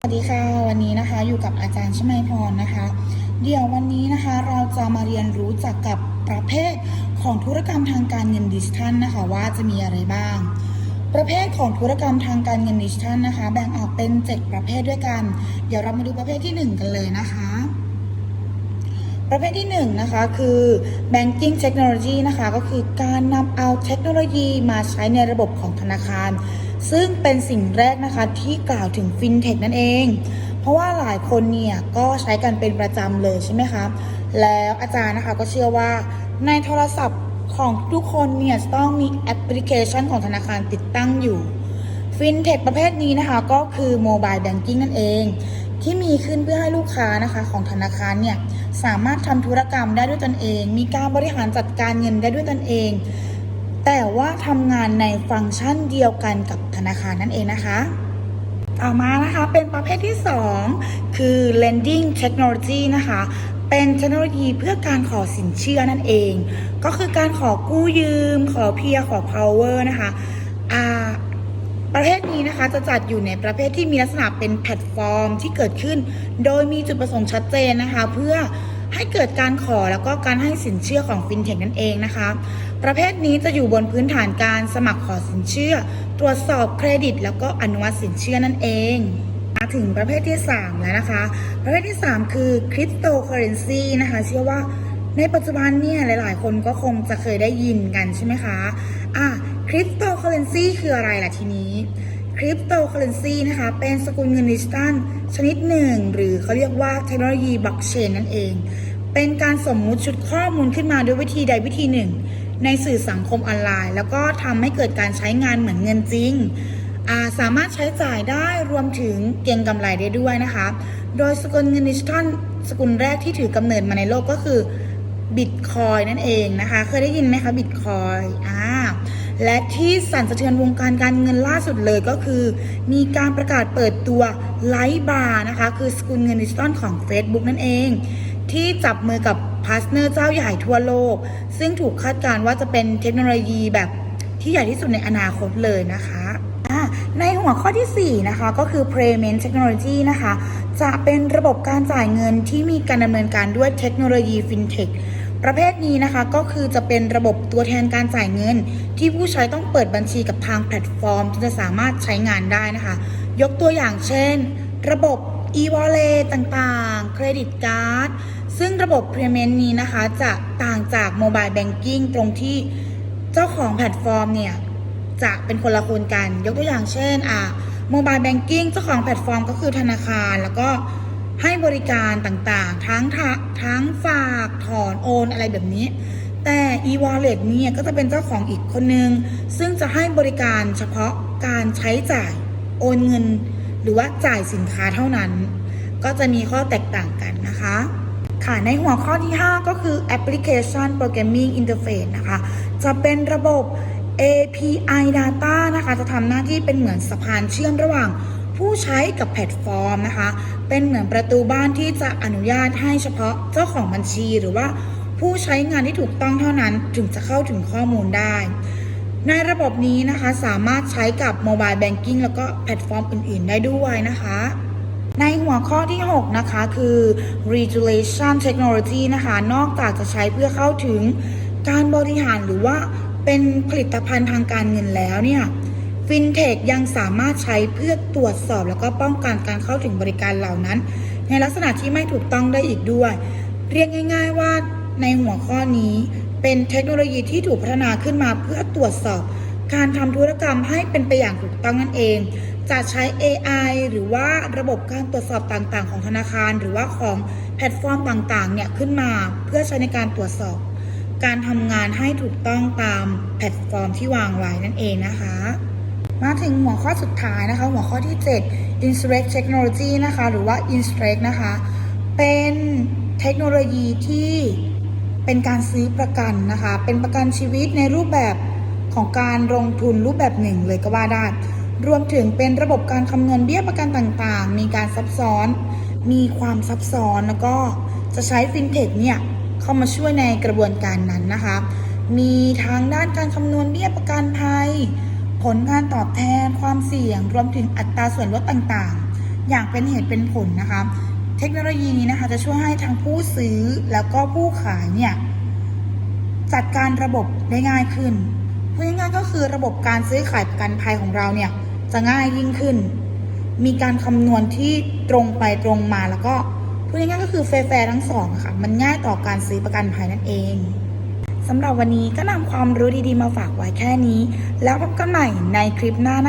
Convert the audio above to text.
สวัสดีค่ะ วันนี้นะคะอยู่กับอาจารย์ชมัยพรนะคะ เดี๋ยววันนี้นะคะเราจะมาเรียนรู้จักกับประเภทของธุรกรรมทางการเงินดิจิทัลนะคะว่าจะมีอะไรบ้าง ประเภทของธุรกรรมทางการเงินดิจิทัลนะคะ แบ่งออกเป็น 7 ประเภทด้วยกัน เดี๋ยวเรามาดูประเภทที่ 1 กันเลยนะคะ ประเภทที่ 1 นะคะคือ banking technology นะคะก็คือการนำเอาเทคโนโลยีมาใช้ในระบบของธนาคาร ซึ่งเป็นสิ่งแรกนะคะที่กล่าวถึง fintech นั่นเอง เพราะว่าหลายคนเนี่ยก็ใช้กันเป็นประจำเลยใช่ไหมคะ แล้วอาจารย์นะคะก็เชื่อว่าในโทรศัพท์ของทุกคนเนี่ยจะต้องมีแอปพลิเคชันของธนาคารติดตั้งอยู่ฟินเทคประเภทนี้นะคะก็คือโมบายแบงกิ้งนั่นเอง ที่มีขึ้นเพื่อให้ลูกค้านะคะของธนาคารเนี่ยสามารถทำธุรกรรมได้ด้วยตนเอง มีการบริหารจัดการเงินได้ด้วยตนเอง แต่ว่าทำงานในฟังก์ชันเดียวกันกับธนาคารนั่นเองนะคะ ต่อมานะคะเป็นประเภทที่ 2 คือ lending technology นะคะ เป็นเทคโนโลยีเพื่อการขอสินเชื่อนั่นเอง ก็คือการขอกู้ยืม ขอเพียขอ power นะคะอ่าประเภทนี้นะคะจะจัดอยู่ในประเภทที่มีลักษณะเป็นแพลตฟอร์มที่เกิดขึ้น โดยมีจุดประสงค์ชัดเจนนะคะ เพื่อ ให้เกิดการขอแล้วก็การให้สินเชื่อของฟินเทคนั่นเองนะคะ ประเภทนี้จะอยู่บนพื้นฐานการสมัครขอสินเชื่อ ตรวจสอบเครดิต แล้วก็อนุมัติสินเชื่อนั่นเองมาถึงประเภทที่ 3 แล้วนะคะ ประเภทที่ 3 คือคริปโตเคอเรนซีนะคะเชื่อว่าในปัจจุบันเนี่ยหลาย ๆ คนก็คงจะเคยได้ยินกันใช่ไหมคะ อะคริปโตเคอเรนซีคืออะไรล่ะทีนี้ คริปโตเคอเรนซีนะคะ เป็นสกุลเงินดิจิตัลชนิดหนึ่ง หรือเขาเรียกว่าเทคโนโลยีบล็อกเชนนั่นเอง เป็นการสมมุติชุดข้อมูลขึ้นมาด้วยวิธีใดวิธีหนึ่ง ในสื่อสังคมออนไลน์ แล้วก็ทำให้เกิดการใช้งานเหมือนเงินจริงาสามารถใช้จ่ายได้รวมถึงเก็งกำไรได้ด้วยนะคะ โดยสกุลเงินดิจิทัลสกุลแรกที่ถือกำเนิดมาในโลกก็คือบิตคอยนั่นเองนะคะ เคยได้ยินไหมคะบิตคอยอ่า และที่สั่นสะเทือนวงการการเงินล่าสุดเลยก็คือ มีการประกาศเปิดตัวไลท์บาร์นะคะ คือสกุลเงินดิจิทัลของ Facebook นั่นเอง ที่จับมือกับพาร์ทเนอร์เจ้าใหญ่ทั่วโลก ซึ่งถูกคาดการณ์ว่าจะเป็นเทคโนโลยีแบบที่ใหญ่ที่สุดในอนาคตเลยนะคะในหัวข้อทีสี่ 4 นะคะ ก็คือ payment technology นะคะ จะเป็นระบบการจ่ายเงินที่มีการดำเนินการด้วยเทคโนโลยี fintech ประเภทนี้นะคะก็คือจะเป็นระบบตัวแทนการจ่ายเงิน ที่ผู้ใช้ต้องเปิดบัญชีกับทางแพลตฟอร์มจึงจะสามารถใช้งานได้นะคะ ยกตัวอย่างเช่น ระบบ e-wallet ต่างๆ เครดิตการ์ด ซึ่งระบบ payment นี้นะคะจะต่างจาก mobile banking ตรงที่เจ้าของแพลตฟอร์มเนี่ย จะเป็นคนละคนกัน ยกตัวอย่างเช่นอ่า mobile banking เจ้าของแพลตฟอร์มก็คือธนาคารแล้วก็ ให้บริการต่างๆ ทั้งทะทั้งฝากถอนโอนอะไรแบบนี้ แต่ e-wallet เนี่ยก็จะเป็นเจ้าของอีกคนนึง ซึ่งจะให้บริการเฉพาะการใช้จ่ายโอนเงิน หรือว่าจ่ายสินค้าเท่านั้น ก็จะมีข้อแตกต่างกันนะคะ ค่ะในหัวข้อที่ 5 ก็คือ Application Programming Interface นะคะ จะเป็นระบบ API Data นะคะ จะทำหน้าที่เป็นเหมือนสะพานเชื่อมระหว่าง ผู้ใช้กับแพลตฟอร์มนะคะ เป็นเหมือนประตูบ้านที่จะอนุญาตให้เฉพาะเจ้าของบัญชีหรือว่าผู้ใช้งานที่ถูกต้องเท่านั้นถึงจะเข้าถึงข้อมูลได้ ในระบบนี้นะคะสามารถใช้กับโมบายแบงกิ้งแล้วก็แพลตฟอร์มอื่น ๆ ได้ด้วยนะคะในหัวข้อที่ 6 นะคะ คือ regulation technology นะคะ นอกจากจะใช้เพื่อเข้าถึงการบริหารหรือว่าเป็นผลิตภัณฑ์ทางการเงินแล้วเนี่ย ฟินเทคยังสามารถใช้เพื่อตรวจสอบแล้วก็ป้องกันการเข้าถึงบริการเหล่านั้น ในลักษณะที่ไม่ถูกต้องได้อีกด้วย เรียกง่าย ๆว่าในหัวข้อนี้ เป็นเทคโนโลยีที่ถูกพัฒนาขึ้นมาเพื่อตรวจสอบ การทำธุรกรรมให้เป็นไปอย่างถูกต้องนั่นเอง จะใช้ AI หรือว่าระบบการตรวจสอบต่างๆ ของธนาคาร หรือว่าของแพลตฟอร์มต่างๆเนี่ยขึ้นมาเพื่อใช้ในการตรวจสอบ การทำงานให้ถูกต้องตามแพลตฟอร์มที่วางไว้นั่นเองนะคะ มาถึงหัวข้อสุดท้ายนะคะ หัวข้อที่ 7 Insurance Technology นะคะ หรือว่า Insurance นะคะ เป็นเทคโนโลยีที่เป็นการซื้อประกันนะคะ เป็นประกันชีวิตในรูปแบบของการลงทุนรูปแบบหนึ่งเลยก็ว่าได้ รวมถึงเป็นระบบการคำนวณเบี้ยประกันต่างๆ มีการซับซ้อน มีความซับซ้อนแล้วก็จะใช้ฟินเทคเนี่ยเข้ามาช่วยในกระบวนการนั้นนะคะ มีทางด้านการคำนวณเบี้ยประกันภัย ผลการตอบแทนความเสี่ยง รวมถึงอัตราส่วนลดต่างๆ อย่างเป็นเหตุเป็นผลนะคะ เทคโนโลยีนี้นะคะจะช่วยให้ทั้งผู้ซื้อแล้วก็ผู้ขายเนี่ยจัดการระบบได้ง่ายขึ้นพูดง่ายๆก็คือระบบการซื้อขายประกันภัยของเราเนี่ยจะง่ายยิ่งขึ้น มีการคำนวณที่ตรงไปตรงมาแล้วก็พูดง่ายๆก็คือแฟร์ทั้งสองะค่ะมันง่ายต่อการซื้อประกันภัยนั่นเอง สำหรับวันนี้ก็นำความรู้ดีๆมาฝากไว้แค่นี้ แล้วพบกันใหม่ในคลิปหน้านะ